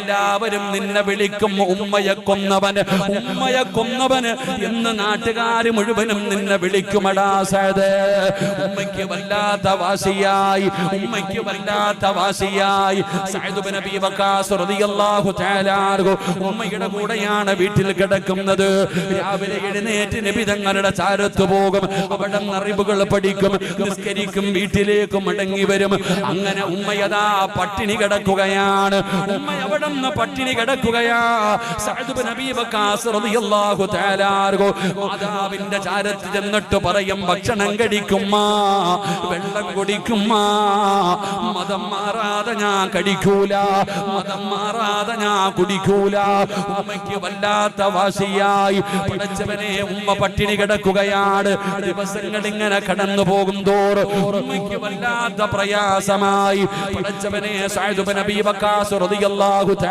എല്ലാവരും നിന്നെ വിളിക്കും ഉമ്മയെ കൊന്നവന് ഉമ്മയെ കൊന്നവന് എന്ന് നാട്ടുകാർ മുഴുവനും നിന്നെ വിളിക്കുമടാ സേത് ഉമ്മയ്ക്ക് വല്ലാത്ത വാശിയായി ഉമ്മയ്ക്ക് വല്ലാത്ത വാശിയായി. ഉമ്മയുടെ കൂടെയാണ് വീട്ടിൽ കിടക്കുന്നത്. രാവിലെ എഴുന്നേറ്റ് നിബിതങ്ങളുടെ ചാരത്ത് പോകും അവിടെ അറിവുകൾ പഠിക്കും നിസ്കരിക്കും വീട്ടിലേക്ക് മടങ്ങി വരും. അങ്ങനെ ഉമ്മയതാ പട്ടിണി കിടക്കുകയാണ്. ഉമ്മ അവിടെ നിന്ന് പട്ടിണി കിടക്കുകയാ. സഅദ് ബിൻ അബീ വഖാസ് റളിയല്ലാഹു തആല അൻഹു മാതാവിന്റെ ചാരത്ത് ചെന്നിട്ട് പറയും ഭക്ഷണം കഴിക്കുമ്മാ വെള്ളം കുടിക്കുമ്മാ മതം മാറാതെ ഞാൻ കടിക്കൂല. മതം മാറാതെ ഞാൻ കുടിക്കൂല. ഉമ്മയ്ക്ക് വല്ലാത്ത വാശിയായി. പടച്ചവനെ ഉമ്മ പട്ടിണി കിടക്കുകയാണ്. ദിവസങ്ങൾ ഇങ്ങനെ കടന്നു പോകും തോറും ഉമ്മയ്ക്ക് വല്ലാത്ത പ്രയാസമായി. ബിൻ അബീ വഖാസ് റളിയല്ലാഹു